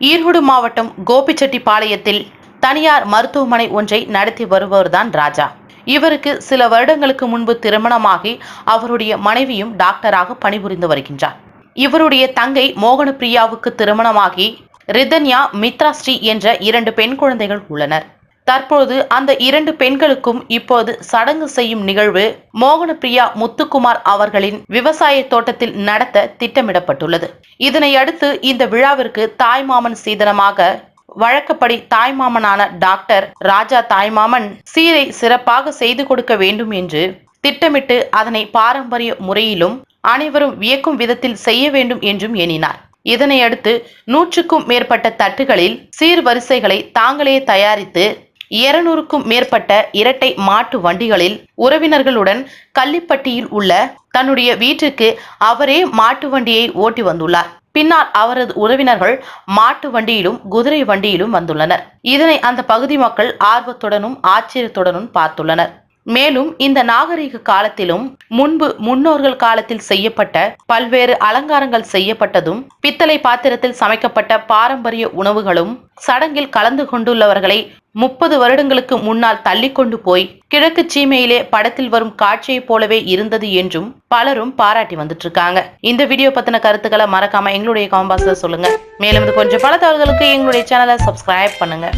ஈரோடு மாவட்டம் கோபிச்செட்டிப்பாளையத்தில் தனியார் மருத்துவமனை ஒன்றை நடத்தி வருபவர்தான் ராஜா. இவருக்கு சில வருடங்களுக்கு முன்பு திருமணமாகி அவருடைய மனைவியும் டாக்டராக பணிபுரிந்து வருகின்றார். இவருடைய தங்கை மோகன பிரியாவுக்கு திருமணமாகி ரிதன்யா மித்ராஸ்ரீ என்ற இரண்டு பெண் குழந்தைகள் உள்ளனர். தற்போது அந்த இரண்டு பெண்களுக்கும் இப்போது சடங்கு செய்யும் நிகழ்வு மோகனப்பிரியா முத்துக்குமார் அவர்களின் விவசாய தோட்டத்தில் நடத்த திட்டமிடப்பட்டுள்ளது. இதனையடுத்து இந்த விழாவிற்கு தாய்மாமன் சீதனமாக வழக்கப்படி தாய்மாமனான டாக்டர் ராஜா தாய்மாமன் சீரை சிறப்பாக செய்து கொடுக்க வேண்டும் என்று திட்டமிட்டு அதனை பாரம்பரிய முறையிலும் அனைவரும் வியக்கும் விதத்தில் செய்ய வேண்டும் என்றும் எண்ணினார். இதனையடுத்து நூற்றுக்கும் மேற்பட்ட தட்டுகளில் சீர்வரிசைகளை தாங்களே தயாரித்து இருநூறுக்கும் மேற்பட்ட இரட்டை மாட்டு வண்டிகளில் உறவினர்களுடன் கள்ளிப்பட்டியில் உள்ள தன்னுடைய வீட்டிற்கு அவரே மாட்டு வண்டியை ஓட்டி வந்துள்ளார். பின்னால் அவரது உறவினர்கள் மாட்டு வண்டியிலும் குதிரை வண்டியிலும் வந்துள்ளனர். இதனை அந்த பகுதி மக்கள் ஆர்வத்துடனும் ஆச்சரியத்துடனும் பார்த்துள்ளனர். மேலும் இந்த நாகரிக காலத்திலும் முன்பு முன்னோர்கள் காலத்தில் செய்யப்பட்ட பல்வேறு அலங்காரங்கள் செய்யப்பட்டதும் பித்தளை பாத்திரத்தில் சமைக்கப்பட்ட பாரம்பரிய உணவுகளும் சடங்கில் கலந்து கொண்டுள்ளவர்களை முப்பது வருடங்களுக்கு முன்னால் தள்ளி கொண்டு போய் கிழக்கு சீமையிலே படத்தில் வரும் காட்சியைப் போலவே இருந்தது என்றும் பலரும் பாராட்டி வந்துட்டு இருக்காங்க இந்த வீடியோ பத்தின கருத்துக்களை மறக்காம எங்களுடைய காம்பாஸ்ல சொல்லுங்க. மேலும் இது கொஞ்சம் பல தகவல்களுக்கு எங்களுடைய சேனலை சப்ஸ்கிரைப் பண்ணுங்க.